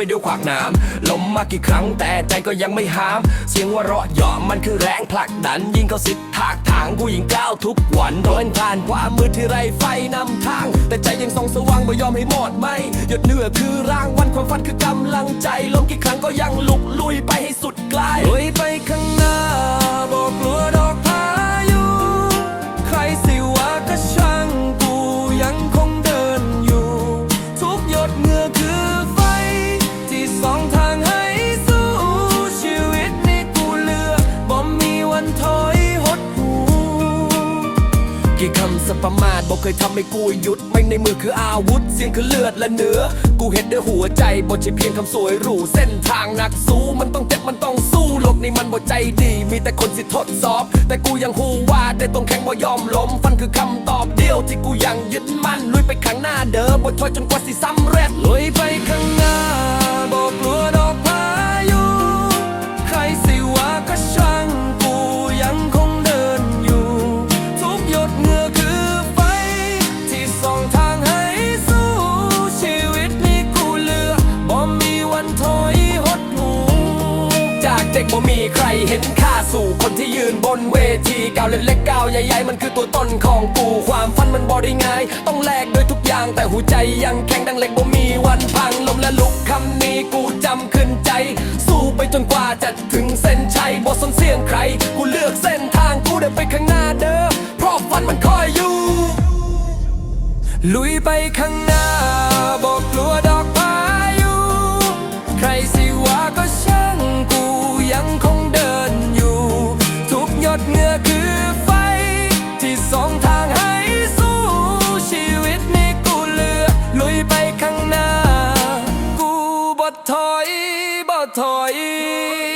ไปด้วยขวากน้ำลมมากี่ครั้งแต่ใจก็ยังไม่ห้าม เสียงว่าเราะหยอมมันคือแรงผลักดัน ยิ่งเขาสิทธากทางกูยิงก้าวทุกวันเดินผ่านความมืดที่ไรไฟนำทาง แต่ใจยังส่องสว่างไม่ยอมให้หมดไหมหยดเหนื่อคือร่างวันความฝันคือกำลังใจลมกี่ครั้งก็ยังลุกลุยไปให้สุดไกลลุยไปข้างหน้า กี่คำสบประมาทบอกเคยทำให้กูหยุด ไม่ในมือคืออาวุธ เสียงคือเลือดและเนื้อ กูเห็นด้วยหัวใจบ่ใช่เพียงคำสวยหรู เส้นทางหนักสู้มันต้องเจ็บมันต้องสู้โลกนี้มันบ่ใจดี มีแต่คนสิทดสอบ แต่กูยังหูว่าได้ต้องแข็งบ่ยอมล้มฟันคือคำตอบเดียวที่กูยังยึดมั่นลุยไปข้างหน้าเดิมบ่ถอยจนกว่าสิสำเร็จลุยไป ด็กบ่มีใครเห็นค่าสู่คนที่ยืนบนเวทีก้าวเล็กๆก้าวใหญ่ๆมันคือตัวตนของกู ความฝันมันบ่ได้ง่าย ต้องแลกด้วยทุกอย่างแต่หัวใจยังแข็งดังเหล็กบ่มีวันพังลมและลุกคำนี้กูจำขึ้นใจ สู้ไปจนกว่าจะถึงเส้นชัยบ่สนเสียงใคร กูเลือกเส้นทางกูเดินไปข้างหน้าเด้อเพราะฝันมันคอยอยู่ ลุยไปข้างหน้าบอกกลัวดอกพายุใคร 遠い。